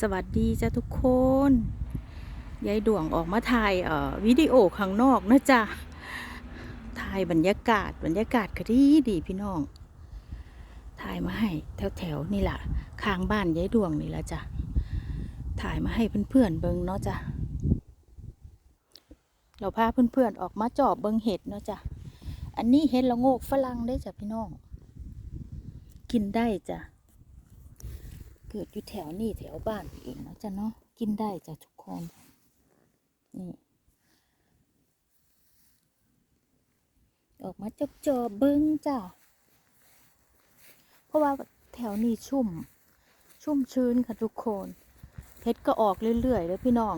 สวัสดีจ้ะทุกคน ยายดวงออกมาถ่ายเอ่อวิดีโอข้างนอกนะจ๊ะ ถ่ายบรรยากาศบรรยากาศก็ดีดีพี่น้อง ถ่ายมาให้แถวแถวๆนี่แหละข้างบ้านยายดวงนี่แหละจ้ะ ถ่ายมาให้เพื่อนๆเบิงเนาะจ้ะ เราพาเพื่อนๆออกมาจอบเบิงเห็ดเนาะจ้ะ อันนี้เห็ดละโงกฝรั่งได้จ้ะพี่น้อง กินได้จ้ะ เกิดอยู่แถวนี่แถวบ้านเองนะจ้ะเนาะกินได้จ้ะทุกคนนี่ออกมาจบจอเบิ้งจ้ะเพราะว่าแถวนี้ชุ่ม ชุ่มชื้นค่ะทุกคนเห็ดก็ออกเรื่อยๆเลยพี่น้อง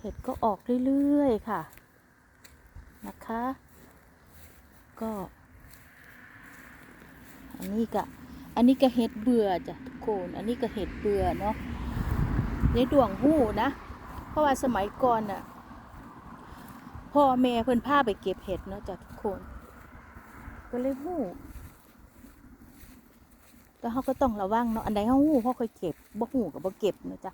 เห็ดก็ออกเรื่อยๆค่ะนะคะ ก็ อันนี้ก็ อันนี้ก็เห็ดเบื่อจ้ะทุกคนอันนี้ก็เห็ดเบื่อเนาะในดวงหูนะ เพราะว่าสมัยก่อนน่ะพ่อแม่เพิ่นพาไปเก็บเห็ดเนาะจ้ะทุกคน ก็เลยหูแต่เขาก็ต้องระวังเนาะอันใดเขาหูเขาเคยเก็บบ่หูกับบ่เก็บเนาะจ้ะ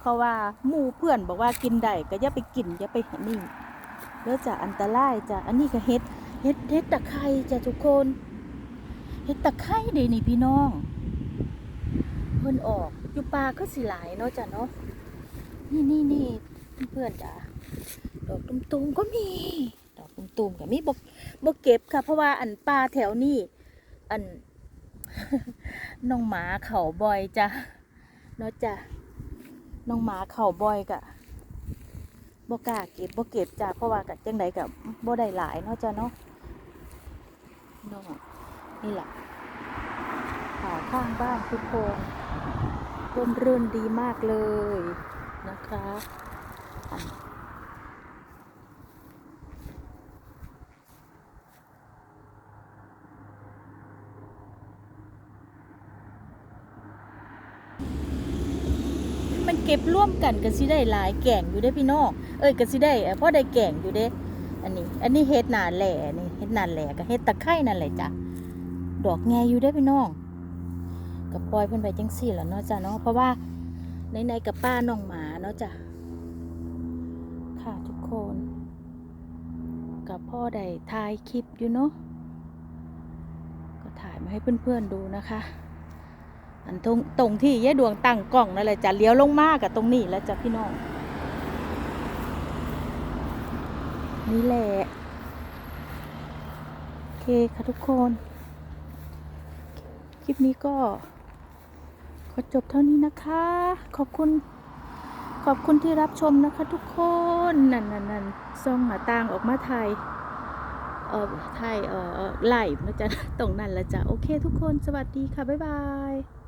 เขาว่าหมู่เพื่อนบอกว่ากินได้ก็อย่าไปกินอย่าไปนี่เด้อจ้ะอันตรายจ้ะอันนี้ก็เห็ดเห็ดเห็ดตะไคร้จ้ะทุกคน เห็ดตะไคร้เดนี่พี่น้องเพิ่นออกอยู่ป่าก็สิหลายเนาะจ้ะเนาะนี่นี่นี่เพื่อนจ้ะดอกตุ่มๆก็มี ดอกตุ่มๆก็มีบ่บ่เก็บค่ะ เพราะว่าอันป่าแถวนี้อันน้องหมาเข่าบ่อยจ้ะเนาะจ้ะน้องหมาเข่าบ่อยกะบกล้าเก็บบ่เก็บจ้ะเพราะว่ากะจังไดกะบ่ได้หลายเนาะจ้ะเนาะเนาะ นี่แหละขาข้างบ้านทุกคนร่มรื่นดีมากเลยนะคะมันเก็บร่วมกันก็สิได้หลายแก่งอยู่เด้พี่น้องเอ้ยก็สิได้เอ่อได้แก่งอยู่เด้อันนี้ อันนี้เฮ็ดหนาแหล่นี่เฮ็ดหนาแหล่กับเฮ็ดตะไคร่นั่นแหละจ้ะ ดอกแงอยู่เด้พี่น้องกับปล่อยเพิ่นไปจังซี่แหล้วเนาะจ้ะเนาะเพราะว่าในๆกับป้าน้องหมาเนาะจ้ะค่ะทุกคน กับพ่อได้ถ่ายคลิปอยู่เนาะก็ถ่ายมาให้เพื่อนๆดูนะคะอันตรงตรงที่ยายดวงตั้งกล้องนั่นแหละจะเลี้ยวลงมากกับตรงนี้แล้วจ้ะพี่น้องนี่แหละ โอเคค่ะทุกคน คลิปนี้ก็ ขอจบเท่านี้นะคะ ขอบคุณขอบคุณที่รับชมนะคะทุกคนนั่นนั่นนั่นซองหาต่างออกมาไทยเอ่อไทยเอ่อไลฟ์นะจ๊ะตรงนั้นละจ้ะโอเคทุกคนสวัสดีค่ะ บ๊ายบาย